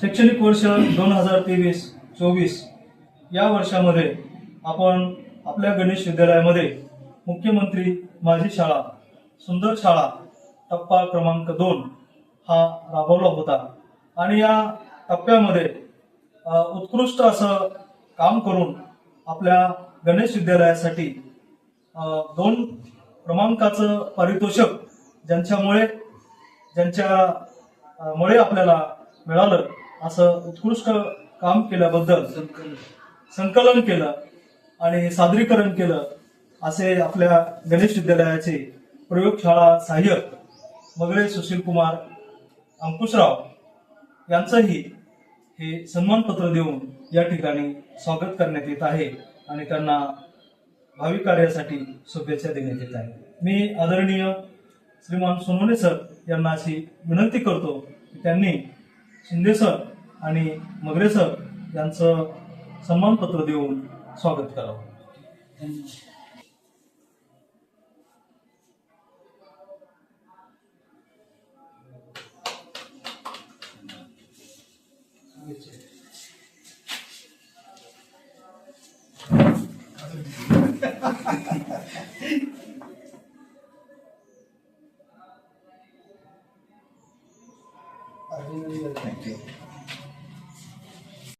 शैक्षणिक वर्ष दोन हजार तेवीस चोवीस या वर्षामध्ये आपण आपल्या गणेश विद्यालयामध्ये मुख्यमंत्री माझी शाळा सुंदर शाळा टप्पा क्रमांक दोन हा राबवला होता. आणि या टप्प्यामध्ये उत्कृष्ट असं काम करून आपल्या गणेश विद्यालयासाठी दोन क्रमांकाचं पारितोषक ज्यांच्यामुळे ज्यांच्या मुळे आपल्याला मिळालं असं उत्कृष्ट काम केल्याबद्दल संकलन केलं आणि सादरीकरण केलं असे आपल्या गणेश विद्यालयाचे प्रयोगशाळा सहाय्यक मगळे सुशील कुमार अंकुशराव यांचंही हे सन्मानपत्र देऊन या ठिकाणी स्वागत करण्यात येत आहे आणि त्यांना भावी कार्यासाठी शुभेच्छा देण्यात येत आहे. मी आदरणीय श्रीमान सोनवणे सर यांना अशी विनंती करतो की त्यांनी शिंदे सर आणि मगरे सर यांचं सन्मानपत्र देऊन स्वागत करावं Thank you.